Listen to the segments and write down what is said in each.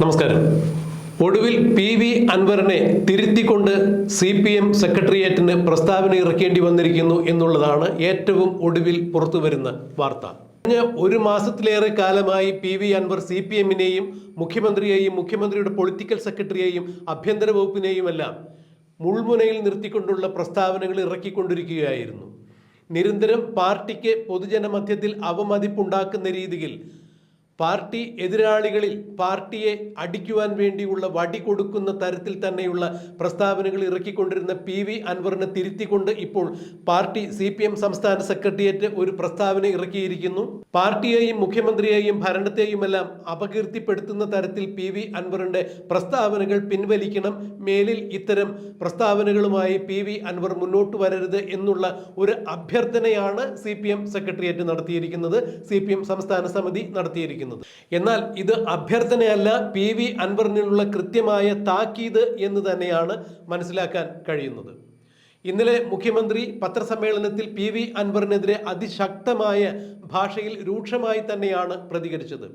നമസ്കാരം. ഒടുവിൽ P V അൻവറിനെ തിരുത്തിക്കൊണ്ട് സി പി എം സെക്രട്ടേറിയറ്റിന് പ്രസ്താവന ഇറക്കേണ്ടി വന്നിരിക്കുന്നു എന്നുള്ളതാണ് ഏറ്റവും ഒടുവിൽ പുറത്തുവരുന്ന വാർത്ത. കഴിഞ്ഞ ഒരു മാസത്തിലേറെ കാലമായി P V Anvar C P എമ്മിനെയും മുഖ്യമന്ത്രിയെയും മുഖ്യമന്ത്രിയുടെ പൊളിറ്റിക്കൽ സെക്രട്ടറിയെയും ആഭ്യന്തര വകുപ്പിനെയുമെല്ലാം മുൾമുനയിൽ നിർത്തിക്കൊണ്ടുള്ള പ്രസ്താവനകൾ ഇറക്കിക്കൊണ്ടിരിക്കുകയായിരുന്നു. നിരന്തരം പാർട്ടിക്ക് പൊതുജനമധ്യത്തിൽ അവമതിപ്പുണ്ടാക്കുന്ന രീതിയിൽ പാർട്ടി എതിരാളികളിൽ പാർട്ടിയെ അടിക്കുവാൻ വേണ്ടിയുള്ള വടി കൊടുക്കുന്ന തരത്തിൽ തന്നെയുള്ള പ്രസ്താവനകൾ ഇറക്കിക്കൊണ്ടിരുന്ന പി വി അൻവറിനെ തിരുത്തിക്കൊണ്ട് ഇപ്പോൾ പാർട്ടി സി പി എം സംസ്ഥാന സെക്രട്ടേറിയറ്റ് ഒരു പ്രസ്താവന ഇറക്കിയിരിക്കുന്നു. പാർട്ടിയെയും മുഖ്യമന്ത്രിയെയും ഭരണത്തെയുമെല്ലാം അപകീർത്തിപ്പെടുത്തുന്ന തരത്തിൽ പി വി അൻവറിന്റെ പ്രസ്താവനകൾ പിൻവലിക്കണം. മേലിൽ ഇത്തരം പ്രസ്താവനകളുമായി പി വി അൻവർ മുന്നോട്ട് വരരുത് എന്നുള്ള ഒരു അഭ്യർത്ഥനയാണ് സി പി എം സെക്രട്ടേറിയറ്റ് നടത്തിയിരിക്കുന്നത്. സി പി എം സംസ്ഥാന സമിതി നടത്തിയിരിക്കുന്നത്. എന്നാൽ ഇത് അഭ്യർത്ഥനയല്ല പി വി അൻവറിനുള്ള കൃത്യമായ താക്കീത് എന്ന് തന്നെയാണ് മനസ്സിലാക്കാൻ കഴിയുന്നത്. ഇന്നലെ മുഖ്യമന്ത്രി പത്രസമ്മേളനത്തിൽ പി വി അൻവറിനെതിരെ അതിശക്തമായ ഭാഷയിൽ രൂക്ഷമായി തന്നെയാണ് പ്രതികരിച്ചത്.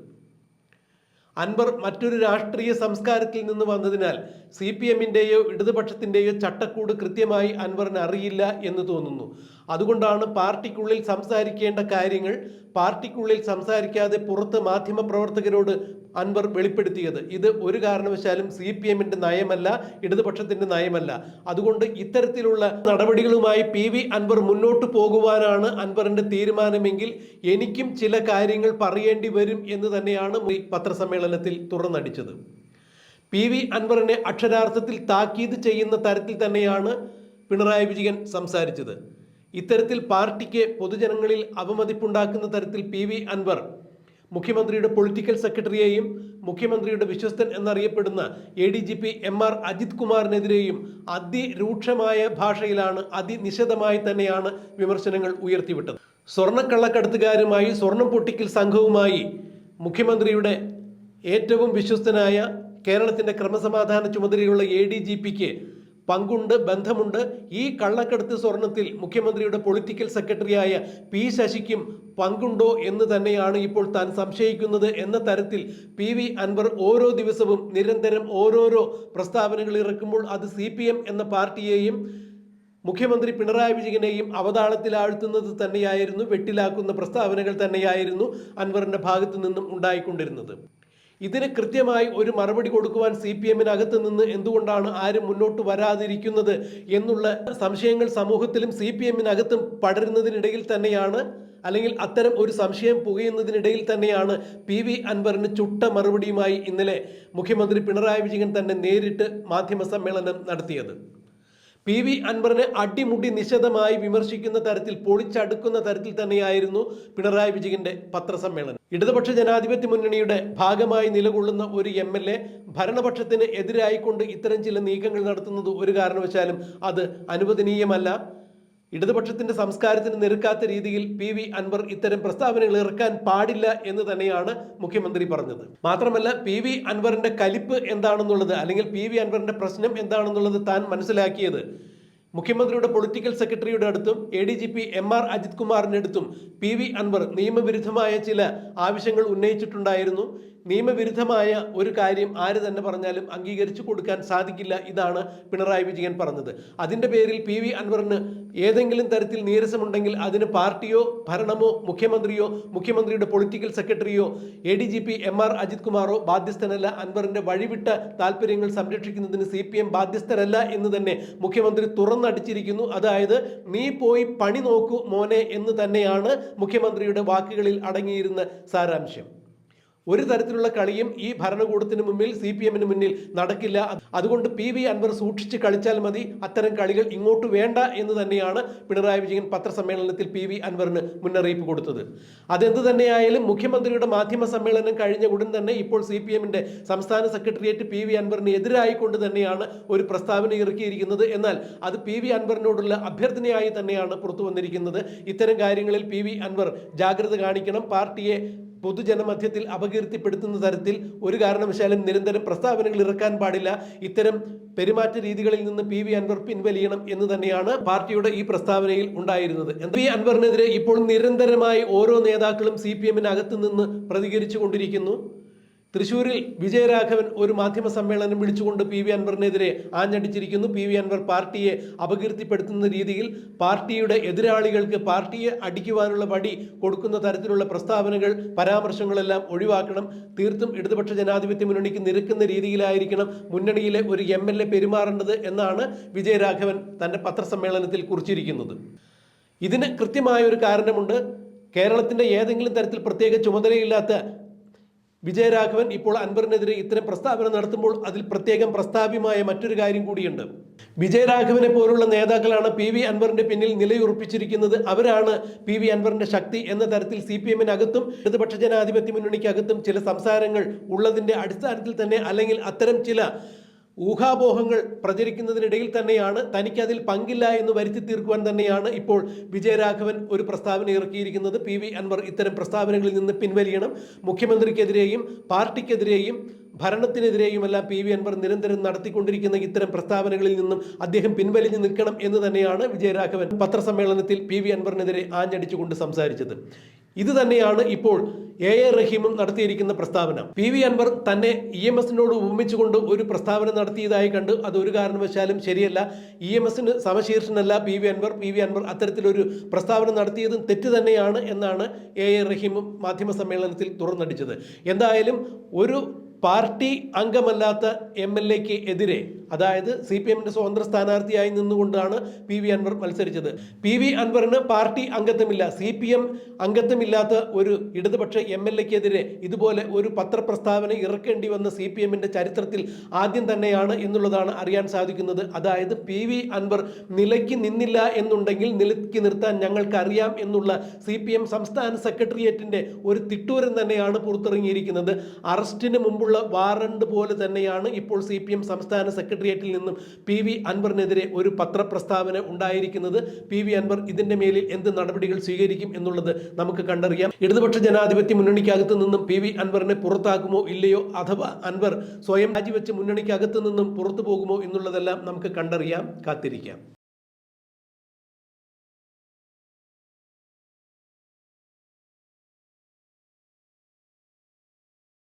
അൻവർ മറ്റൊരു രാഷ്ട്രീയ സംസ്കാരത്തിൽ നിന്ന് വന്നതിനാൽ സി പി എമ്മിന്റെയോ ഇടതുപക്ഷത്തിന്റെയോ ചട്ടക്കൂട് കൃത്യമായി അൻവറിന് അറിയില്ല എന്ന് തോന്നുന്നു. അതുകൊണ്ടാണ് പാർട്ടിക്കുള്ളിൽ സംസാരിക്കേണ്ട കാര്യങ്ങൾ പാർട്ടിക്കുള്ളിൽ സംസാരിക്കാതെ പുറത്ത് മാധ്യമപ്രവർത്തകരോട് അൻവർ വെളിപ്പെടുത്തിയത്. ഇത് ഒരു കാരണവശാലും സി പി എമ്മിന്റെ നയമല്ല ഇടതുപക്ഷത്തിന്റെ നയമല്ല. അതുകൊണ്ട് ഇത്തരത്തിലുള്ള നടപടികളുമായി പി വി അൻവർ മുന്നോട്ട് പോകുവാനാണ് അൻവറിന്റെ തീരുമാനമെങ്കിൽ എനിക്കും ചില കാര്യങ്ങൾ പറയേണ്ടി വരും എന്ന് തന്നെയാണ് പത്രസമ്മേളനത്തിൽ തുറന്നടിച്ചത്. പി വി അൻവറിനെ അക്ഷരാർത്ഥത്തിൽ താക്കീത് ചെയ്യുന്ന തരത്തിൽ തന്നെയാണ് പിണറായി വിജയൻ സംസാരിച്ചത്. ഇത്തരത്തിൽ പാർട്ടിക്ക് പൊതുജനങ്ങളിൽ അപമതിപ്പുണ്ടാക്കുന്ന തരത്തിൽ പി വി അൻവർ മുഖ്യമന്ത്രിയുടെ പൊളിറ്റിക്കൽ സെക്രട്ടറിയെയും മുഖ്യമന്ത്രിയുടെ വിശ്വസ്തൻ എന്നറിയപ്പെടുന്ന A D G P M R Ajith കുമാറിനെതിരെയും അതിരൂക്ഷമായ ഭാഷയിലാണ് അതിനിശിതമായി തന്നെയാണ് വിമർശനങ്ങൾ ഉയർത്തിവിട്ടത്. സ്വർണക്കള്ളക്കടത്തുകാരുമായി സ്വർണം പൊട്ടിക്കൽ സംഘവുമായി മുഖ്യമന്ത്രിയുടെ ഏറ്റവും വിശ്വസ്തനായ കേരളത്തിന്റെ ക്രമസമാധാന ചുമതലയുള്ള എ ഡി ജി പിക്ക് പങ്കുണ്ട് ബന്ധമുണ്ട്. ഈ കള്ളക്കടത്ത് സ്വർണത്തിൽ മുഖ്യമന്ത്രിയുടെ പൊളിറ്റിക്കൽ സെക്രട്ടറിയായ പി ശശിക്കും പങ്കുണ്ടോ എന്ന് തന്നെയാണ് ഇപ്പോൾ താൻ സംശയിക്കുന്നത് എന്ന തരത്തിൽ പി വി അൻവർ ഓരോ ദിവസവും നിരന്തരം ഓരോരോ പ്രസ്താവനകൾ ഇറക്കുമ്പോൾ അത് സി എന്ന പാർട്ടിയെയും മുഖ്യമന്ത്രി പിണറായി വിജയനെയും അവതാളത്തിലാഴ്ത്തുന്നത് തന്നെയായിരുന്നു വെട്ടിലാക്കുന്ന പ്രസ്താവനകൾ തന്നെയായിരുന്നു അൻവറിന്റെ ഭാഗത്തു നിന്നും ഉണ്ടായിക്കൊണ്ടിരുന്നത്. ഇതിന് കൃത്യമായി ഒരു മറുപടി കൊടുക്കുവാൻ സി പി എമ്മിനകത്ത് നിന്ന് എന്തുകൊണ്ടാണ് ആരും മുന്നോട്ട് വരാതിരിക്കുന്നത് എന്നുള്ള സംശയങ്ങൾ സമൂഹത്തിലും സി പി എമ്മിനകത്തും പടരുന്നതിനിടയിൽ തന്നെയാണ് അല്ലെങ്കിൽ അത്തരം ഒരു സംശയം പുകയുന്നതിനിടയിൽ തന്നെയാണ് പി വി അൻവറിന് ചുട്ട മറുപടിയുമായി ഇന്നലെ മുഖ്യമന്ത്രി പിണറായി വിജയൻ തന്നെ നേരിട്ട് മാധ്യമ സമ്മേളനം നടത്തിയത്. പി വി അൻവറിനെ അടിമുടി നിശിതമായി വിമർശിക്കുന്ന തരത്തിൽ പൊളിച്ചടുക്കുന്ന തരത്തിൽ തന്നെയായിരുന്നു പിണറായി വിജയന്റെ പത്രസമ്മേളനം. ഇടതുപക്ഷ ജനാധിപത്യ മുന്നണിയുടെ ഭാഗമായി നിലകൊള്ളുന്ന ഒരു എം എൽ എ ഭരണപക്ഷത്തിന് എതിരായിക്കൊണ്ട് ഇത്തരം ചില നീക്കങ്ങൾ നടത്തുന്നത് ഒരു കാരണവശാലും അത് അനുവദനീയമല്ല. ഇടതുപക്ഷത്തിന്റെ സംസ്കാരത്തിന് നിരക്കാത്ത രീതിയിൽ പി വി അൻവർ ഇത്തരം പ്രസ്താവനകൾ ഇറക്കാൻ പാടില്ല എന്ന് തന്നെയാണ് മുഖ്യമന്ത്രി പറഞ്ഞത്. മാത്രമല്ല പി വി അൻവറിന്റെ കലിപ്പ് എന്താണെന്നുള്ളത് അല്ലെങ്കിൽ പി വി അൻവറിന്റെ പ്രശ്നം എന്താണെന്നുള്ളത് താൻ മനസ്സിലാക്കിയത് മുഖ്യമന്ത്രിയുടെ പൊളിറ്റിക്കൽ സെക്രട്ടറിയുടെ അടുത്തും A D G P M R Ajith കുമാറിന്റെ അടുത്തും പി വി അൻവർ നിയമവിരുദ്ധമായ ചില ആവശ്യങ്ങൾ ഉന്നയിച്ചിട്ടുണ്ടായിരുന്നു. നിയമവിരുദ്ധമായ ഒരു കാര്യം ആര് തന്നെ പറഞ്ഞാലും അംഗീകരിച്ചു കൊടുക്കാൻ സാധിക്കില്ല ഇതാണ് പിണറായി വിജയൻ പറഞ്ഞത്. അതിന്റെ പേരിൽ പി വി അൻവറിന് ഏതെങ്കിലും തരത്തിൽ നീരസമുണ്ടെങ്കിൽ അതിന് പാർട്ടിയോ ഭരണമോ മുഖ്യമന്ത്രിയോ മുഖ്യമന്ത്രിയുടെ political സെക്രട്ടറിയോ A D G P M R Ajith കുമാറോ ബാധ്യസ്ഥനല്ല അൻവറിന്റെ വഴിവിട്ട താല്പര്യങ്ങൾ സംരക്ഷിക്കുന്നതിന് സി പി എം ബാധ്യസ്ഥരല്ല എന്ന് തന്നെ മുഖ്യമന്ത്രി തുറന്നടിച്ചിരിക്കുന്നു. അതായത് നീ പോയി പണി നോക്കൂ മോനെ എന്ന് തന്നെയാണ് മുഖ്യമന്ത്രിയുടെ വാക്കുകളിൽ അടങ്ങിയിരുന്ന സാരാംശം. ഒരു തരത്തിലുള്ള കളിയും ഈ ഭരണകൂടത്തിന് മുമ്പിൽ സി പി എമ്മിന് മുന്നിൽ നടക്കില്ല. അതുകൊണ്ട് പി വി അൻവർ സൂക്ഷിച്ച് കളിച്ചാൽ മതി. അത്തരം കളികൾ ഇങ്ങോട്ട് വേണ്ട എന്ന് തന്നെയാണ് പിണറായി വിജയൻ പത്രസമ്മേളനത്തിൽ പി വി അൻവറിന് മുന്നറിയിപ്പ് കൊടുത്തത്. അതെന്ത് തന്നെയായാലും മുഖ്യമന്ത്രിയുടെ മാധ്യമ സമ്മേളനം കഴിഞ്ഞ ഉടൻ തന്നെ ഇപ്പോൾ സി പി എമ്മിന്റെ സംസ്ഥാന സെക്രട്ടേറിയറ്റ് പി വി അൻവറിന് എതിരായിക്കൊണ്ട് തന്നെയാണ് ഒരു പ്രസ്താവന ഇറക്കിയിരിക്കുന്നത്. എന്നാൽ അത് പി വി അൻവറിനോടുള്ള അഭ്യർത്ഥനയായി തന്നെയാണ് പുറത്തു വന്നിരിക്കുന്നത്. ഇത്തരം കാര്യങ്ങളിൽ പി വി അൻവർ ജാഗ്രത കാണിക്കണം. പാർട്ടിയെ പൊതുജനമധ്യത്തിൽ അപകീർത്തിപ്പെടുത്തുന്ന തരത്തിൽ ഒരു കാരണവശാലും നിരന്തരം പ്രസ്താവനകൾ ഇറക്കാൻ പാടില്ല. ഇത്തരം പെരുമാറ്റ രീതികളിൽ നിന്ന് പി വി അൻവർ പിൻവലിയണം എന്ന് തന്നെയാണ് പാർട്ടിയുടെ ഈ പ്രസ്താവനയിൽ ഉണ്ടായിരുന്നത്. പി അൻവറിനെതിരെ ഇപ്പോൾ നിരന്തരമായി ഓരോ നേതാക്കളും സി പി എമ്മിനകത്ത് നിന്ന് പ്രതികരിച്ചു കൊണ്ടിരിക്കുന്നു. തൃശൂരിൽ വിജയരാഘവൻ ഒരു മാധ്യമ സമ്മേളനം വിളിച്ചുകൊണ്ട് പി വി അൻവറിനെതിരെ ആഞ്ഞടിച്ചിരിക്കുന്നു. പി വി അൻവർ പാർട്ടിയെ അപകീർത്തിപ്പെടുത്തുന്ന രീതിയിൽ പാർട്ടിയുടെ എതിരാളികൾക്ക് പാർട്ടിയെ അടിക്കുവാനുള്ള വടി കൊടുക്കുന്ന തരത്തിലുള്ള പ്രസ്താവനകൾ പരാമർശങ്ങളെല്ലാം ഒഴിവാക്കണം. തീർത്തും ഇടതുപക്ഷ ജനാധിപത്യ മുന്നണിക്ക് നിരക്കുന്ന രീതിയിലായിരിക്കണം മുന്നണിയിലെ ഒരു എം എൽ എ പെരുമാറേണ്ടത് എന്നാണ് വിജയരാഘവൻ തന്റെ പത്രസമ്മേളനത്തിൽ കുറിച്ചിരിക്കുന്നത്. ഇതിന് കൃത്യമായ ഒരു കാരണമുണ്ട്. കേരളത്തിന്റെ ഏതെങ്കിലും തരത്തിൽ പ്രത്യേക ചുമതലയില്ലാത്ത വിജയരാഘവൻ ഇപ്പോൾ അൻവറിനെതിരെ ഇത്തരം പ്രസ്താവന നടത്തുമ്പോൾ അതിൽ പ്രത്യേകം പ്രസ്താവ്യമായ മറ്റൊരു കാര്യം കൂടിയുണ്ട്. വിജയരാഘവനെ പോലുള്ള നേതാക്കളാണ് പി വി അൻവറിന്റെ പിന്നിൽ നിലയുറപ്പിച്ചിരിക്കുന്നത്. അവരാണ് പി വി അൻവറിന്റെ ശക്തി എന്ന തരത്തിൽ സി പി എമ്മിനകത്തും ഇടതുപക്ഷ ജനാധിപത്യ മുന്നണിക്കകത്തും ചില സംസാരങ്ങൾ ഉള്ളതിന്റെ അടിസ്ഥാനത്തിൽ തന്നെ അല്ലെങ്കിൽ അത്തരം ചില ഊഹാപോഹങ്ങൾ പ്രചരിക്കുന്നതിനിടയിൽ തന്നെയാണ് തനിക്ക് അതിൽ പങ്കില്ല എന്ന് വരുത്തി തീർക്കുവാൻ തന്നെയാണ് ഇപ്പോൾ വിജയരാഘവൻ ഒരു പ്രസ്താവന ഇറക്കിയിരിക്കുന്നത്. പി വി അൻവർ ഇത്തരം പ്രസ്താവനകളിൽ നിന്ന് പിൻവലിയണം. മുഖ്യമന്ത്രിക്കെതിരെയും പാർട്ടിക്കെതിരെയും ഭരണത്തിനെതിരെയുമെല്ലാം പി വി അൻവർ നിരന്തരം നടത്തിക്കൊണ്ടിരിക്കുന്ന ഇത്തരം പ്രസ്താവനകളിൽ നിന്നും അദ്ദേഹം പിൻവലിഞ്ഞു നിൽക്കണം എന്ന് തന്നെയാണ് വിജയരാഘവൻ പത്രസമ്മേളനത്തിൽ പി വി അൻവറിനെതിരെ ആഞ്ഞടിച്ചുകൊണ്ട് സംസാരിച്ചത്. ഇത് തന്നെയാണ് ഇപ്പോൾ എ എ റഹീമും നടത്തിയിരിക്കുന്ന പ്രസ്താവന. പി വി അൻവർ തന്നെ ഇ എം എസിനോട് ഉപമിച്ചുകൊണ്ട് ഒരു പ്രസ്താവന നടത്തിയതായി കണ്ട് അത് ഒരു കാരണവശാലും ശരിയല്ല. ഇ എം എസിന് സമശീർഷനല്ല P V Anvar. P V Anvar അത്തരത്തിലൊരു പ്രസ്താവന നടത്തിയതും തെറ്റ് തന്നെയാണ് എന്നാണ് എ എ റഹീമും മാധ്യമ സമ്മേളനത്തിൽ തുറന്നടിച്ചത്. എന്തായാലും ഒരു പാർട്ടി അംഗമല്ലാത്ത എം എൽ എക്ക് എതിരെ അതായത് സി പി എമ്മിന്റെ സ്വതന്ത്ര സ്ഥാനാർത്ഥിയായി നിന്നുകൊണ്ടാണ് പി വി അൻവർ മത്സരിച്ചത്. പി വി അൻവറിന് പാർട്ടി അംഗത്വമില്ല. സി പി എം അംഗത്വമില്ലാത്ത ഒരു ഇടതുപക്ഷ എം എൽ എക്കെതിരെ ഇതുപോലെ ഒരു പത്രപ്രസ്താവന ഇറക്കേണ്ടി വന്ന സി പി എമ്മിന്റെ ചരിത്രത്തിൽ ആദ്യം തന്നെയാണ് എന്നുള്ളതാണ് അറിയാൻ സാധിക്കുന്നത്. അതായത് പി വി അൻവർ നിലയ്ക്ക് നിന്നില്ല എന്നുണ്ടെങ്കിൽ നിലയ്ക്ക് നിർത്താൻ ഞങ്ങൾക്ക് അറിയാം എന്നുള്ള സി പി എം സംസ്ഥാന സെക്രട്ടേറിയറ്റിന്റെ ഒരു തിട്ടൂരം തന്നെയാണ് പുറത്തിറങ്ങിയിരിക്കുന്നത്. അറസ്റ്റിന് മുമ്പുള്ള വാറണ്ട് പോലെ തന്നെയാണ് ഇപ്പോൾ സി പി എം സംസ്ഥാന സെക്രട്ടേറിയറ്റിൽ നിന്നും പി വി അൻവറിനെതിരെ ഒരു പത്രപ്രസ്താവന ഉണ്ടായിരിക്കുന്നത്. പി വി അൻവർ ഇതിന്റെ മേലിൽ എന്ത് നടപടികൾ സ്വീകരിക്കും എന്നുള്ളത് നമുക്ക് കണ്ടറിയാം. ഇടതുപക്ഷ ജനാധിപത്യ മുന്നണിക്കകത്ത് നിന്നും പി വി അൻവറിനെ പുറത്താക്കുമോ ഇല്ലയോ അഥവാ അൻവർ സ്വയം രാജിവെച്ച് മുന്നണിക്കകത്ത് നിന്നും പുറത്തു പോകുമോ എന്നുള്ളതെല്ലാം നമുക്ക് കണ്ടറിയാം കാത്തിരിക്കാം.